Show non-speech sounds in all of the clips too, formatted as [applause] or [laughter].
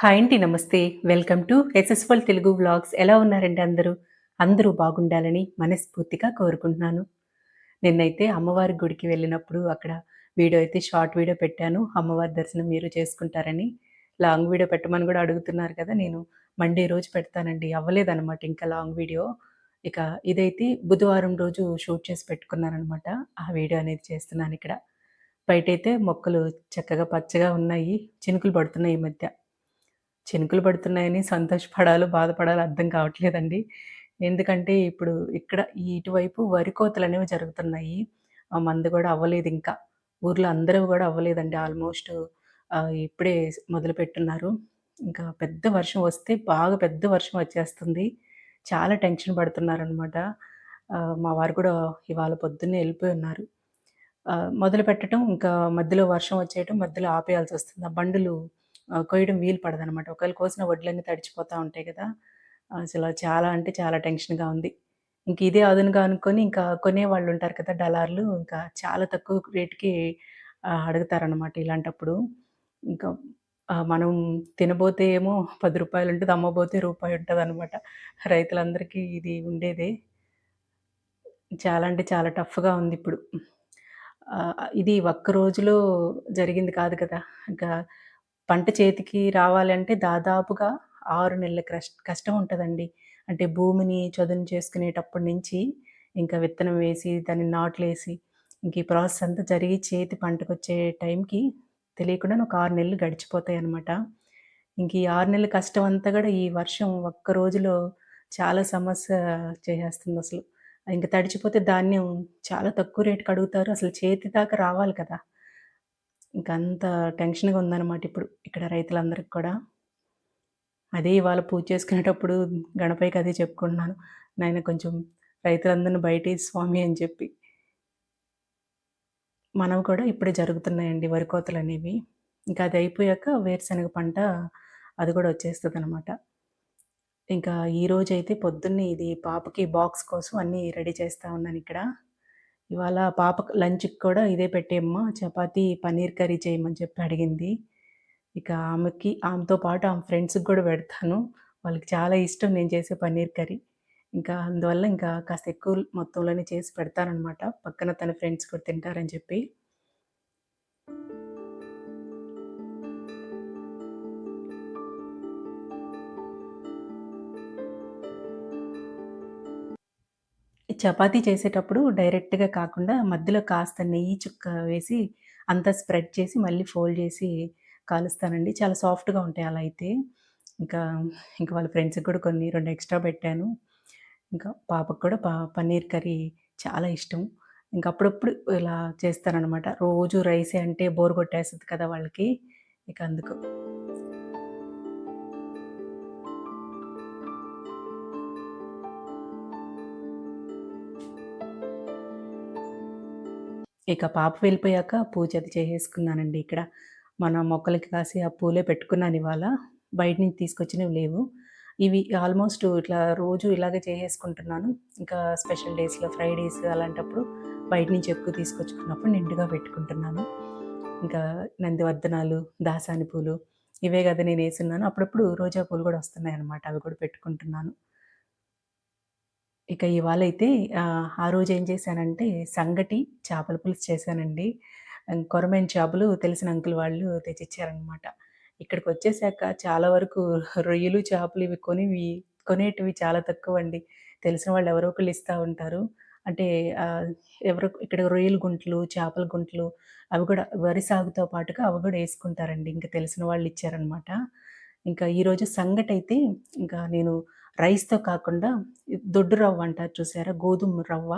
Hi అండి నమస్తే. Welcome to successful Telugu vlogs. ఎలా ఉన్నారండి అందరూ? అందరూ బాగుండాలని మనస్ఫూర్తిగా కోరుకుంటున్నాను. నిన్నైతే అమ్మవారి గుడికి వెళ్ళినప్పుడు అక్కడ వీడియో అయితే షార్ట్ వీడియో పెట్టాను. అమ్మవారి దర్శనం మీరు చేసుకుంటారని. లాంగ్ వీడియో పెట్టమని కూడా అడుగుతున్నారు కదా నేను మండే రోజు పెడతానండి. అవ్వలేదన్నమాట ఇంకా లాంగ్ వీడియో. ఇక ఇదైతే బుధవారం రోజు షూట్ చేసి పెట్టుకున్నానమాట ఆ వీడియో అనేది చేస్తున్నాను ఇక్కడ. బయటైతే మొక్కలు చక్కగా పచ్చగా ఉన్నాయి చినుకులు పడుతున్నాయి ఈ మధ్య. చినుకులు పడుతున్నాయని సంతోషపడాలో బాధపడాలో అర్థం కావట్లేదండి. ఎందుకంటే ఇప్పుడు ఇక్కడ ఈ ఇటువైపు వరి కోతలు అనేవి జరుగుతున్నాయి. ఆ మందు కూడా అవ్వలేదు ఇంకా. ఊర్లో అందరూ కూడా అవ్వలేదండి. ఆల్మోస్ట్ ఇప్పుడే మొదలుపెట్టున్నారు ఇంకా పెద్ద వర్షం వస్తే బాగా పెద్ద వర్షం వచ్చేస్తుంది. చాలా టెన్షన్ పడుతున్నారనమాట. మా వారు కూడా ఇవాళ పొద్దున్నే వెళ్ళిపోయి ఉన్నారు. మొదలు పెట్టడం ఇంకా మధ్యలో వర్షం వచ్చేయటం మధ్యలో ఆపేయాల్సి వస్తుంది. ఆ బండులు కొయ్యడం వీలు పడదనమాట ఒకవేళ కోసిన వడ్లన్నీ తడిచిపోతూ ఉంటాయి కదా అసలు చాలా అంటే చాలా టెన్షన్గా ఉంది. ఇంక ఇదే అదునుగా అనుకొని ఇంకా కొనేవాళ్ళు ఉంటారు కదా డలార్లు ఇంకా చాలా తక్కువ రేటుకి అడుగుతారనమాట ఇలాంటప్పుడు. ఇంకా మనం తినబోతే ఏమో పది రూపాయలు ఉంటుంది అమ్మబోతే రూపాయి ఉంటుంది అనమాట రైతులందరికీ ఇది ఉండేదే. చాలా అంటే చాలా టఫ్గా ఉంది ఇప్పుడు. ఇది ఒక్క రోజులో జరిగింది కాదు కదా. ఇంకా పంట చేతికి రావాలంటే దాదాపుగా ఆరు నెలల కష్ట కష్టం ఉంటుందండి. అంటే భూమిని చదును చేసుకునేటప్పటి నుంచి ఇంకా విత్తనం వేసి దాన్ని నాట్లేసి ఇంక ఈ ప్రాసెస్ అంతా జరిగి చేతి పంటకొచ్చే టైంకి తెలియకుండా ఒక ఆరు నెలలు గడిచిపోతాయి అనమాట ఇంక ఈ ఆరు నెలల కష్టం అంతా కూడా ఈ వర్షం ఒక్క రోజులో చాలా సమస్య చేసేస్తుంది అసలు ఇంక తడిచిపోతే ధాన్యం చాలా తక్కువ రేటుకి అడుగుతారు అసలు చేతి దాకా రావాలి కదా. ఇంకా అంత టెన్షన్‌గా ఉందన్నమాట ఇప్పుడు ఇక్కడ రైతులందరికి కూడా. అదే ఇవాళ పూజ చేసుకునేటప్పుడు గణపైకి అదే చెప్పుకుంటున్నాను. నాయన కొంచెం రైతులందరిని బయట స్వామి అని చెప్పి. మనవి కూడా ఇప్పుడే జరుగుతున్నాయండి వరి కోతలు అనేవి ఇంకా అది అయిపోయాక వేరుశనగ పంట అది కూడా వచ్చేస్తుంది అనమాట ఇంకా ఈరోజైతే పొద్దున్నే ఇది పాపకి బాక్స్ కోసం అన్నీ రెడీ చేస్తూ ఉన్నాను ఇక్కడ ఇవాళ పాపకు లంచ్‌కి కూడా ఇదే పెట్టేమ్మా చపాతీ, పన్నీర్ కర్రీ చేయమని చెప్పి అడిగింది. ఇక ఆమెకి ఆమెతో పాటు ఆమె ఫ్రెండ్స్‌కి కూడా పెడతాను. వాళ్ళకి చాలా ఇష్టం నేను చేసే పన్నీర్ కర్రీ. ఇంకా అందువల్ల ఇంకా కాస్త ఎక్కువ మొత్తంలోనే చేసి పెడతానమాట పక్కన తన ఫ్రెండ్స్ కూడా తింటారని చెప్పి. చపాతీ చేసేటప్పుడు డైరెక్ట్‌గా కాకుండా మధ్యలో కాస్త నెయ్యి చుక్క వేసి అంతా స్ప్రెడ్ చేసి మళ్ళీ ఫోల్డ్ చేసి కాలుస్తానండి. చాలా సాఫ్ట్‌గా ఉంటాయి అలా అయితే. ఇంకా, ఇంకా వాళ్ళ ఫ్రెండ్స్‌కి కూడా కొన్ని రెండు ఎక్స్‌ట్రా పెట్టాను. ఇంకా పాపకు కూడా పా పన్నీర్ కర్రీ చాలా ఇష్టం. ఇంకా అప్పుడప్పుడు ఇలా చేస్తాననమాట. రోజు రైసే అంటే బోర్ కొట్టేస్తుంది కదా వాళ్ళకి. ఇక అందుకు. ఇక పాప వెళ్ళిపోయాక పూజ అది చేసేసుకున్నానండి ఇక్కడ. మన మొక్కలకి కాసి ఆ పూలే పెట్టుకున్నాను ఇవాళ. బయట నుంచి తీసుకొచ్చినవి లేవు. ఇవి ఆల్మోస్ట్ ఇట్లా రోజు ఇలాగే చేసేసుకుంటున్నాను. ఇంకా స్పెషల్ డేస్‌లో ఫ్రైడేస్ అలాంటప్పుడు బయట నుంచి ఎక్కువ తీసుకొచ్చుకున్నప్పుడు నిండుగా పెట్టుకుంటున్నాను. ఇంకా నందివర్ధనాలు, దాసాని పూలు ఇవే కదా నేనేసున్నాను. అప్పుడప్పుడు రోజా పూలు కూడా వస్తున్నాయి అనమాట అవి కూడా పెట్టుకుంటున్నాను. ఇక ఇవాళైతే ఆ రోజు ఏం చేశానంటే సంగటి చేపల పులుసు చేశానండి. కొరమైన చేపలు తెలిసిన అంకుల్ వాళ్ళు తెచ్చిచ్చారనమాట. ఇక్కడికొచ్చేసాక చాలా వరకు రొయ్యలు, చేపలు ఇవి కొనివి కొనేటివి చాలా తక్కువ అండి తెలిసిన వాళ్ళు ఎవరో ఒకళ్ళు ఇస్తూ ఉంటారు. అంటే ఎవరో ఇక్కడ రొయ్యల గుంటలు, చేపల గుంటలు అవి కూడా వరి సాగుతో పాటుగా అవి కూడా వేసుకుంటారండి ఇంకా తెలిసిన వాళ్ళు ఇచ్చారనమాట. ఇంకా ఈరోజు సంగటి అయితే ఇంకా నేను రైస్‌తో కాకుండా దొడ్డు రవ్వ అంటారు చూసారా? గోధుమ రవ్వ.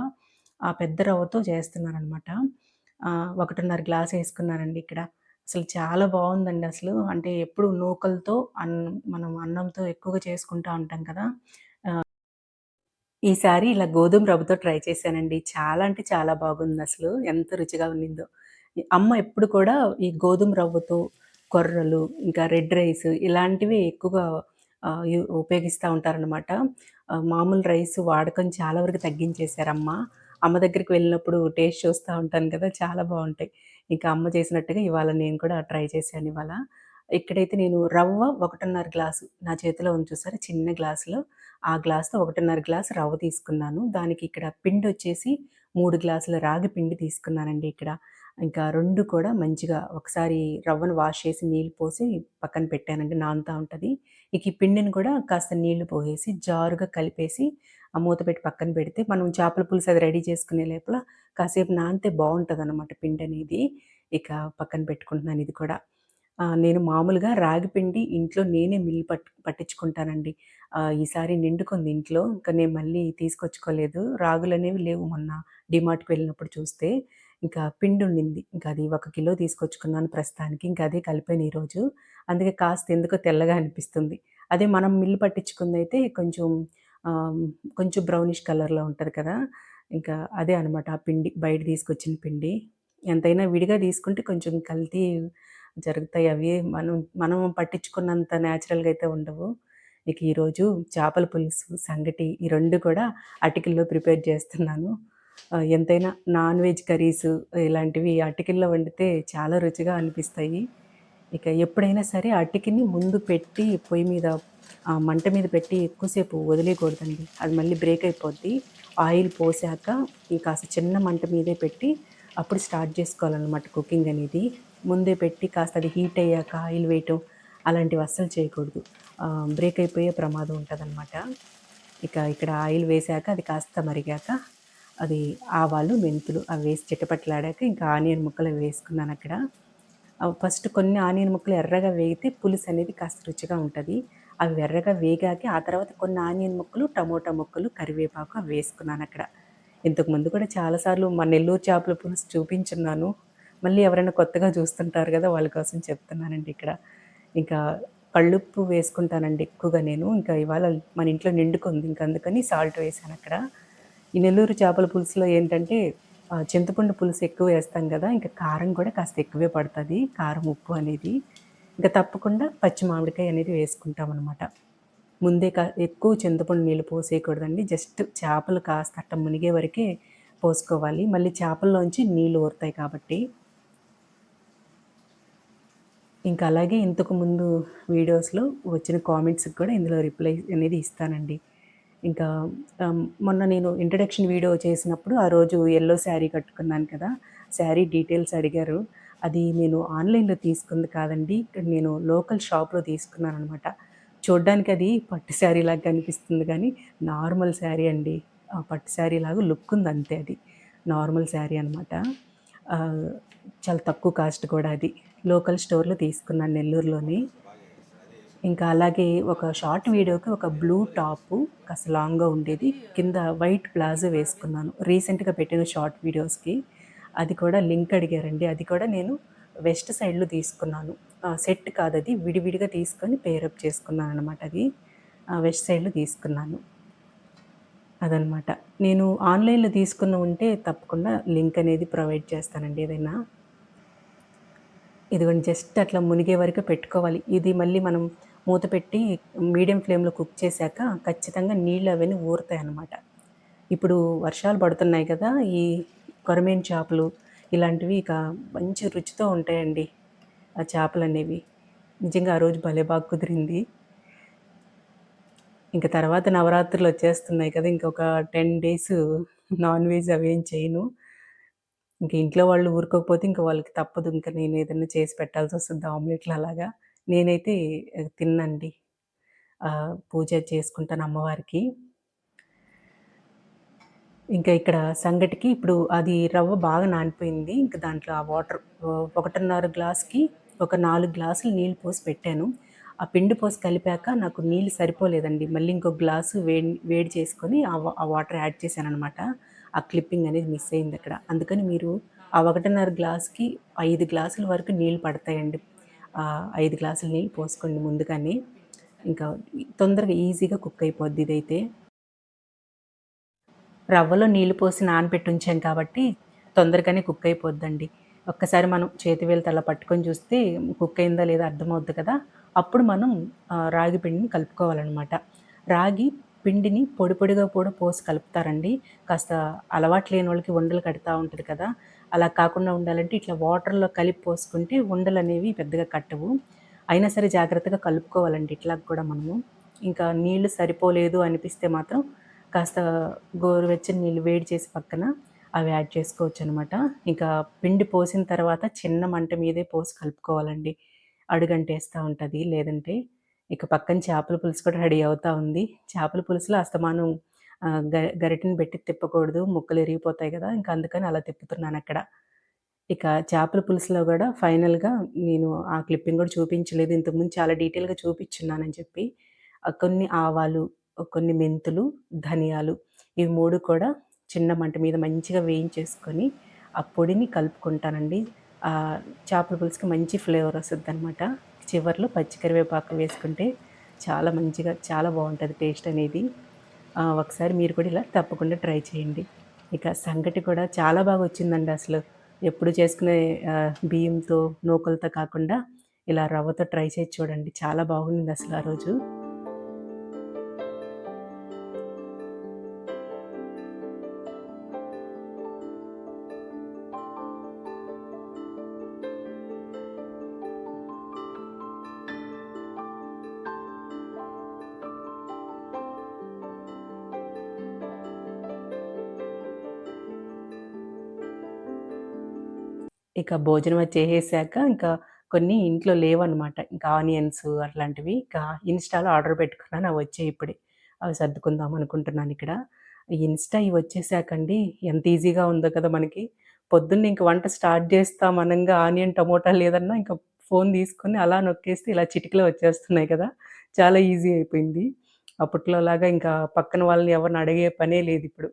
ఆ పెద్ద రవ్వతో చేస్తున్నారనమాట ఒకటిన్నర గ్లాస్ వేసుకున్నారండి ఇక్కడ. అసలు చాలా బాగుందండి అసలు. అంటే ఎప్పుడు నూకలతో అన్ మనం అన్నంతో ఎక్కువగా చేసుకుంటా ఉంటాం కదా! ఈసారి ఇలా గోధుమ రవ్వతో ట్రై చేశానండి. చాలా అంటే చాలా బాగుంది అసలు ఎంత రుచిగా ఉన్నిందో. అమ్మ ఎప్పుడు కూడా ఈ గోధుమ రవ్వతో కొర్రలు, ఇంకా రెడ్ రైస్ ఇలాంటివి ఎక్కువగా ఉపయోగిస్తూ ఉంటారనమాట. మామూలు రైస్ వాడకం చాలా వరకు తగ్గించేశారమ్మ. అమ్మ దగ్గరికి వెళ్ళినప్పుడు టేస్ట్ చూస్తూ ఉంటాను కదా! చాలా బాగుంటాయి ఇంకా అమ్మ చేసినట్టుగా ఇవాళ నేను కూడా ట్రై చేశాను ఇవాళ. ఇక్కడైతే నేను రవ్వ 1.5 గ్లాసు నా చేతిలో ఉంది చిన్న గ్లాసులో, ఆ గ్లాస్‌తో 1.5 గ్లాసు రవ్వ తీసుకున్నాను. దానికి ఇక్కడ పిండి వచ్చేసి మూడు గ్లాసుల రాగి పిండి తీసుకున్నానండి ఇక్కడ. ఇంకా రెండు కూడా మంచిగా ఒకసారి రవ్వను వాష్ చేసి నీళ్ళు పోసి పక్కన పెట్టానండి నానుతూ ఉంటుంది ఇక ఈ పిండిని కూడా కాస్త నీళ్ళు పోసేసి జారుగా కలిపేసి ఆ మూత పెట్టి పక్కన పెడితే మనం చేపల పులుసు అది రెడీ చేసుకునే లోపల కాసేపు నానితే పిండి అనేది ఇక పక్కన పెట్టుకుంటున్నాను ఇది కూడా. నేను మామూలుగా రాగి పిండి ఇంట్లో నేనే మిల్లు పట్ పట్టించుకుంటానండి. ఈసారి నిండుకుంది ఇంట్లో. ఇంకా నేను మళ్ళీ తీసుకొచ్చుకోలేదు. రాగులనేవి లేవు మొన్న డిమార్ట్కి వెళ్ళినప్పుడు చూస్తే. ఇంకా పిండి ఉండింది ఇంకా అది ఒక కిలో తీసుకొచ్చుకున్నాను ప్రస్తుతానికి. ఇంకా అదే కలిపాను ఈరోజు. అందుకే కాస్త ఎందుకో తెల్లగా అనిపిస్తుంది. అదే మనం మిల్లు పట్టించుకుందైతే కొంచెం కొంచెం బ్రౌనిష్ కలర్‌లో ఉంటుంది కదా! ఇంకా అదే అనమాట ఆ పిండి. బయట తీసుకొచ్చిన పిండి. ఎంతైనా విడిగా తీసుకుంటే కొంచెం కల్తీ జరుగుతాయి అవి. మనం మనం పట్టించుకున్నంత న్యాచురల్గా అయితే ఉండవు. ఇక ఈరోజు చేపల పులుసు, సంగటి ఈ రెండు కూడా అటికల్లో ప్రిపేర్ చేస్తున్నాను. ఎంతైనా నాన్ వెజ్ కర్రీస్ ఇలాంటివి అటికిల్లో వండితే చాలా రుచిగా అనిపిస్తాయి. ఇక ఎప్పుడైనా సరే అటికిని ముందు పెట్టి పొయ్యి మీద మంట మీద పెట్టి ఎక్కువసేపు వదిలేయకూడదండి. అది మళ్ళీ బ్రేక్ అయిపోద్ది. ఆయిల్ పోసాక ఈ కాస్త చిన్న మంట మీదే పెట్టి అప్పుడు స్టార్ట్ చేసుకోవాలనమాట కుకింగ్ అనేది. ముందే పెట్టి కాస్త అది హీట్ అయ్యాక ఆయిల్ వేయటం అలాంటివి అస్సలు చేయకూడదు. బ్రేక్ అయిపోయే ప్రమాదం ఉంటదనమాట. ఇక ఇక్కడ ఆయిల్ వేశాక అది కాస్త మరిగాక అది ఆవాలు, మెంతులు అవి వేసి చిటపటలాడాక ఇంకా ఆనియన్ ముక్కలు వేసుకున్నాను అక్కడ ఫస్ట్ కొన్ని ఆనియన్ ముక్కలు ఎర్రగా వేగితే పులుసు అనేది కాస్త రుచిగా ఉంటుంది అవి ఎర్రగా వేగాక ఆ తర్వాత కొన్ని ఆనియన్ ముక్కలు, టమోటా ముక్కలు, కరివేపాకు అవి వేసుకున్నాను అక్కడ ఇంతకుముందు కూడా చాలా సార్లు మా నెల్లూరు చేపల పులుసు చూపించున్నాను. మళ్ళీ ఎవరైనా కొత్తగా చూస్తుంటారు కదా! వాళ్ళ కోసం చెప్తున్నానండి ఇక్కడ. ఇంకా కళ్ళుప్పు వేసుకుంటానండి ఎక్కువగా నేను. ఇంకా ఇవాళ మన ఇంట్లో నిండుకుంది. ఇంకా అందుకని సాల్ట్ వేశానక్కడ. ఈ నెల్లూరు చేపల పులుసులో ఏంటంటే చింతపండు పులుసు ఎక్కువ వేస్తాం కదా! ఇంకా కారం కూడా కాస్త ఎక్కువే పడుతుంది కారం, ఉప్పు అనేది. ఇంకా తప్పకుండా పచ్చి మామిడికాయ అనేది వేసుకుంటామనమాట. ముందే కా ఎక్కువ చింతపండు నీళ్ళు పోసేయకూడదండి. జస్ట్ చేపలు కాస్త అట్ట మునిగే వరకే పోసుకోవాలి. మళ్ళీ చేపల్లోంచి నీళ్ళు ఊరుతాయి కాబట్టి. ఇంకా అలాగే ఇంతకు ముందు వీడియోస్‌లో వచ్చిన కామెంట్స్‌కి కూడా ఇందులో రిప్లై అనేది ఇస్తానండి. ఇంకా మొన్న నేను ఇంట్రడక్షన్ వీడియో చేసినప్పుడు ఆ రోజు ఎల్లో శారీ కట్టుకున్నాను కదా! శారీ డీటెయిల్స్ అడిగారు. అది నేను ఆన్‌లైన్‌లో తీసుకుంది కాదండి. ఇక్కడ నేను లోకల్ షాప్‌లో తీసుకున్నాను అనమాట చూడ్డానికి అది పట్టు శారీ లాగా కనిపిస్తుంది కానీ నార్మల్ శారీ అండి. ఆ పట్టు శారీ లాగా లుక్ ఉంది అంతే అది. నార్మల్ శారీ అనమాట. చాలా తక్కువ కాస్ట్ కూడా అది. లోకల్ స్టోర్‌లో తీసుకున్నాను నెల్లూరులోని. ఇంకా అలాగే ఒక షార్ట్ వీడియోకి ఒక బ్లూ టాపు కాస్త లాంగ్‌గా ఉండేది. కింద వైట్ ప్లాజో వేసుకున్నాను. రీసెంట్‌గా పెట్టిన షార్ట్ వీడియోస్‌కి. అది కూడా లింక్ అడిగారండి. అది కూడా నేను వెస్ట్ సైడ్‌లో తీసుకున్నాను. సెట్ సెట్ కాదది. విడివిడిగా తీసుకొని పేరప్ చేసుకున్నాను అనమాట అది. వెస్ట్ సైడ్‌లో తీసుకున్నాను. అదనమాట. నేను ఆన్‌లైన్‌లో తీసుకున్న ఉంటే తప్పకుండా లింక్ అనేది ప్రొవైడ్ చేస్తానండి ఏదైనా. ఇదిగోండి జస్ట్ అట్లా మునిగే వరకు పెట్టుకోవాలి. ఇది మళ్ళీ మనం మూత పెట్టి మీడియం ఫ్లేమ్‌లో కుక్ చేశాక ఖచ్చితంగా నీళ్ళు అవన్నీ ఊరుతాయి అన్నమాట ఇప్పుడు వర్షాలు పడుతున్నాయి కదా! ఈ కొరమేను చేపలు ఇలాంటివి ఇక మంచి రుచితో ఉంటాయండి. ఆ చేపలనేవి. నిజంగా ఆ రోజు భలే బాగా కుదిరింది. ఇంకా తర్వాత నవరాత్రులు వచ్చేస్తున్నాయి కదా! ఇంకొక 10 డేస్ నాన్ వెజ్ అవేం చేయను. ఇంక ఇంట్లో వాళ్ళు ఊరుకోకపోతే ఇంక వాళ్ళకి తప్పదు. ఇంకా నేను ఏదైనా చేసి పెట్టాల్సి వస్తుంది ఆమ్లెట్‌లు అలాగా. నేనైతే తిన్నండి పూజ చేసుకుంటాను అమ్మవారికి. ఇంకా ఇక్కడ సంగటికి ఇప్పుడు అది రవ్వ బాగా నానిపోయింది. ఇంక దాంట్లో ఆ వాటర్ ఒకటిన్నర గ్లాస్‌కి ఒక నాలుగు గ్లాసులు నీళ్ళు పోసి పెట్టాను. ఆ పిండి పోసి కలిపాక నాకు నీళ్ళు సరిపోలేదండి. మళ్ళీ ఇంకో గ్లాసు వేడి వేడి చేసుకొని ఆ వాటర్ యాడ్ చేశాను అనమాట ఆ క్లిప్పింగ్ అనేది మిస్ అయింది అక్కడ అందుకని మీరు ఆ 1.5 గ్లాస్‌కి ఐదు గ్లాసుల వరకు నీళ్ళు పడతాయండి. ఐదు గ్లాసులు నీళ్ళు పోసుకోండి ముందుగానే. ఇంకా తొందరగా ఈజీగా కుక్ అయిపోద్ది ఇదైతే. రవ్వలో నీళ్ళు పోసి నానబెట్టి ఉంచాం కాబట్టి తొందరగానే కుక్ అయిపోద్దండి. ఒక్కసారి మనం చేతి వేలుతో అలా పట్టుకొని చూస్తే కుక్ అయిందా లేదా అర్థమవుద్ది కదా! అప్పుడు మనం రాగి పిండిని కలుపుకోవాలన్నమాట రాగి పిండిని పొడి పొడిగా కూడా పోసి కలుపుతారండి. కాస్త అలవాటు లేని వాళ్ళకి ఉండలు కడతా ఉంటుంది కదా! అలా కాకుండా ఉండాలంటే ఇట్లా వాటర్‌లో కలిపి పోసుకుంటే ఉండలు అనేవి పెద్దగా కట్టవు. అయినా సరే జాగ్రత్తగా కలుపుకోవాలండి ఇట్లా కూడా మనము. ఇంకా నీళ్ళు సరిపోలేదు అనిపిస్తే మాత్రం కాస్త గోరువెచ్చని నీళ్ళు వేడి చేసి పక్కన అవి యాడ్ చేసుకోవచ్చు అనమాట ఇంకా పిండి పోసిన తర్వాత చిన్న మంట మీదే పోసి కలుపుకోవాలండి. అడుగంటేస్తూ ఉంటుంది. లేదంటే ఇక పక్కన చేపల పులుసు కూడా రెడీ అవుతూ ఉంది. చేపల పులుసులో అస్తమానం గరిటిని పెట్టి తిప్పకూడదు ముక్కలు ఇరిగిపోతాయి కదా ఇంకా అందుకని అలా తిప్పుతున్నాను అక్కడ. ఇక చేపల పులుసులో కూడా ఫైనల్గా నేను ఆ క్లిప్పింగ్ కూడా చూపించలేదు. ఇంతకుముందు చాలా డీటెయిల్గా చూపించున్నానని చెప్పి కొన్ని ఆవాలు కొన్ని మెంతులు ధనియాలు ఇవి మూడు కూడా చిన్న మంట మీద మంచిగా వేయించేసుకొని ఆ పొడిని కలుపుకుంటానండి. చేపల పులుసుకి మంచి ఫ్లేవర్ వస్తుంది అనమాట చివరిలో పచ్చికరివేపాకు వేసుకుంటే చాలా మంచిగా చాలా బాగుంటుంది టేస్ట్ అనేది. ఒకసారి మీరు కూడా ఇలా తప్పకుండా ట్రై చేయండి. ఇక సంగటి కూడా చాలా బాగా వచ్చిందండి అసలు. ఎప్పుడు చేసుకునే బియ్యంతో నూకలతో కాకుండా ఇలా రవ్వతో ట్రై చేసి చూడండి. చాలా బాగుంది అసలు ఆ రోజు. ఇక భోజనం చేసేసాక ఇంకా కొన్ని ఇంట్లో లేవన్నమాట. ఇంకా ఆనియన్స్ అట్లాంటివి. ఇంకా ఇన్స్టాలో ఆర్డర్ పెట్టుకున్నాను. అవి వచ్చాయి ఇప్పుడే. అవి సర్దుకుందాం అనుకుంటున్నాను ఇక్కడ. ఇన్స్టా ఇవి వచ్చేసాకండి. ఎంత ఈజీగా ఉందో కదా మనకి. పొద్దున్న ఇంక వంట స్టార్ట్ చేస్తాం అనంగా ఆనియన్ టమోటా లేదన్నా ఇంకా ఫోన్ తీసుకొని అలా నొక్కేస్తే ఇలా చిటికలో వచ్చేస్తున్నాయి కదా. చాలా ఈజీ అయిపోయింది. అప్పట్లో లాగా ఇంకా పక్కన వాళ్ళని ఎవరిని అడిగే పనే లేదు ఇప్పుడు.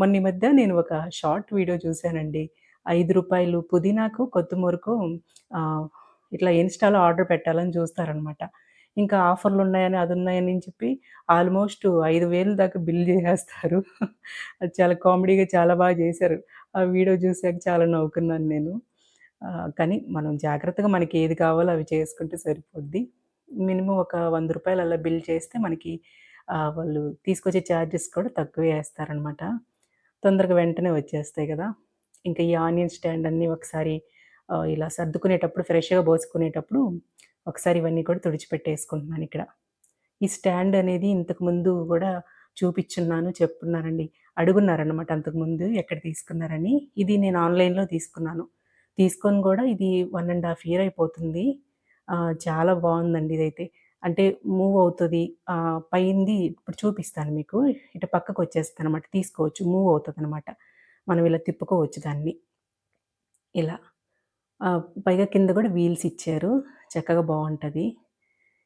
మొన్న మధ్య నేను ఒక షార్ట్ వీడియో చూశానండి. ఐదు రూపాయలు పుదీనాకు కొత్తిమూరకు ఇట్లా ఇన్స్టాలో ఆర్డర్ పెట్టాలని చూస్తారనమాట ఇంకా ఆఫర్లు ఉన్నాయని అది ఉన్నాయని చెప్పి ఆల్మోస్ట్ ఐదు వేలు దాకా బిల్ చేసేస్తారు. [laughs] అది చాలా కామెడీగా చాలా బాగా చేశారు. ఆ వీడియో చూసాక చాలా నవ్వుకున్నాను నేను. కానీ మనం జాగ్రత్తగా మనకి ఏది కావాలో అవి చేసుకుంటే సరిపోద్ది. మినిమం ఒక వంద రూపాయలు అలా బిల్ చేస్తే మనకి వాళ్ళు తీసుకొచ్చే ఛార్జెస్ కూడా తక్కువే వేస్తారనమాట తొందరగా వెంటనే వచ్చేస్తాయి కదా. ఇంకా ఈ ఆనియన్ స్టాండ్ అన్నీ ఒకసారి ఇలా సర్దుకునేటప్పుడు ఫ్రెష్గా పోసుకునేటప్పుడు ఒకసారి ఇవన్నీ కూడా తుడిచిపెట్టేసుకుంటున్నాను ఇక్కడ. ఈ స్టాండ్ అనేది ఇంతకుముందు కూడా చూపించున్నాను చెప్తున్నారండి. అడుగున్నారనమాట అంతకుముందు ఎక్కడ తీసుకున్నారని. ఇది నేను ఆన్లైన్లో తీసుకున్నాను. తీసుకొని కూడా ఇది వన్ అండ్ హాఫ్ ఇయర్ అయిపోతుంది. చాలా బాగుందండి ఇదైతే. అంటే మూవ్ అవుతుంది. పైంది ఇప్పుడు చూపిస్తాను మీకు. ఇటు పక్కకు వచ్చేస్తుంది అనమాట తీసుకోవచ్చు. మూవ్ అవుతుంది అనమాట మనం ఇలా తిప్పుకోవచ్చు దాన్ని. ఇలా. పైగా కింద కూడా వీల్స్ ఇచ్చారు. చక్కగా బాగుంటుంది.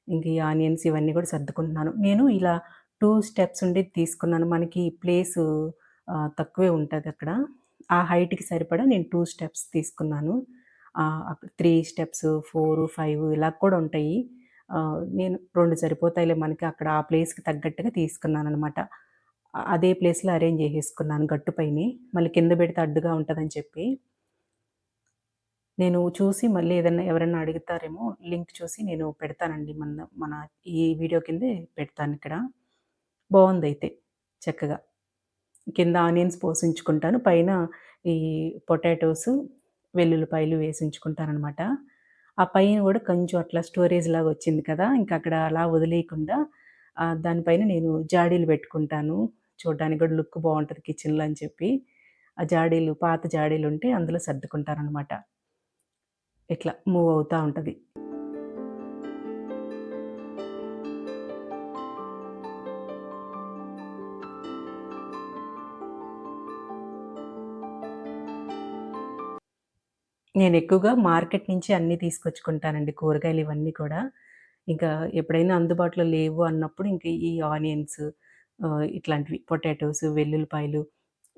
ఇంక ఈ ఆనియన్స్ ఇవన్నీ కూడా సర్దుకుంటున్నాను. నేను ఇలా టూ స్టెప్స్ ఉండేది తీసుకున్నాను. మనకి ప్లేస్ తక్కువే ఉంటుంది అక్కడ. ఆ హైట్కి సరిపడా నేను టూ స్టెప్స్ తీసుకున్నాను. త్రీ స్టెప్స్ ఫోర్ ఫైవ్ ఇలా కూడా ఉంటాయి. నేను రెండు సరిపోతాయిలే మనకి అక్కడ ఆ ప్లేస్కి తగ్గట్టుగా తీసుకున్నాను అనమాట అదే ప్లేస్లో అరేంజ్ చేసేసుకున్నాను గట్టుపైనే. మళ్ళీ కింద పెడితే అడ్డుగా ఉంటుందని చెప్పి. నేను చూసి మళ్ళీ ఏదైనా ఎవరైనా అడుగుతారేమో లింక్ చూసి నేను పెడతానండి మన మన ఈ వీడియో కిందే పెడతాను ఇక్కడ. బాగుంది అయితే చక్కగా. కింద ఆనియన్స్ పోసించుకుంటాను పైన ఈ పొటాటోస్ వెల్లుల్లిపాయలు వేసించుకుంటానమాట ఆ పైన కూడా కొంచెం అట్లా స్టోరేజ్ లాగా వచ్చింది కదా ఇంకా అక్కడ అలా వదిలేయకుండా దానిపైన నేను జాడీలు పెట్టుకుంటాను. చూడడానికి కూడా లుక్ బాగుంటుంది కిచెన్లో అని చెప్పి. ఆ జాడీలు పాత జాడీలు ఉంటే అందులో సర్దుకుంటారనమాట ఇట్లా మూవ్ అవుతూ ఉంటుంది. నేను ఎక్కువగా మార్కెట్ నుంచి అన్నీ తీసుకొచ్చుకుంటానండి కూరగాయలు ఇవన్నీ కూడా. ఇంకా ఎప్పుడైనా అందుబాటులో లేవు అన్నప్పుడు ఇంక ఈ ఆనియన్స్ ఇట్లాంటివి పొటాటోస్ వెల్లుల్లిపాయలు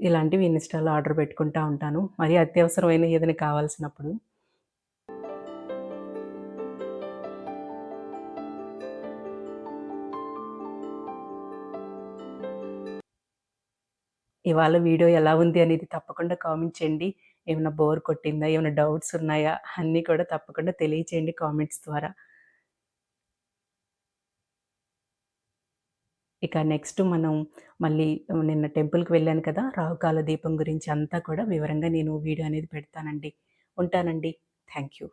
ఇలాంటివి ఇన్స్టాలో ఆర్డర్ పెట్టుకుంటా ఉంటాను. మరి అత్యవసరమైన ఏదైనా కావాల్సినప్పుడు. ఇవాళ వీడియో ఎలా ఉంది అనేది తప్పకుండా కామెంట్ చేయండి. ఏమైనా బోర్ కొట్టిందా? ఏమైనా డౌట్స్ ఉన్నాయా? అన్నీ కూడా తప్పకుండా తెలియచేయండి కామెంట్స్ ద్వారా. ఇక నెక్స్ట్ మనం మళ్ళీ నిన్న టెంపుల్కి వెళ్ళాను కదా రాహుకాల దీపం గురించి అంతా కూడా వివరంగా నేను వీడియో అనేది పెడతానండి. ఉంటానండి. Thank you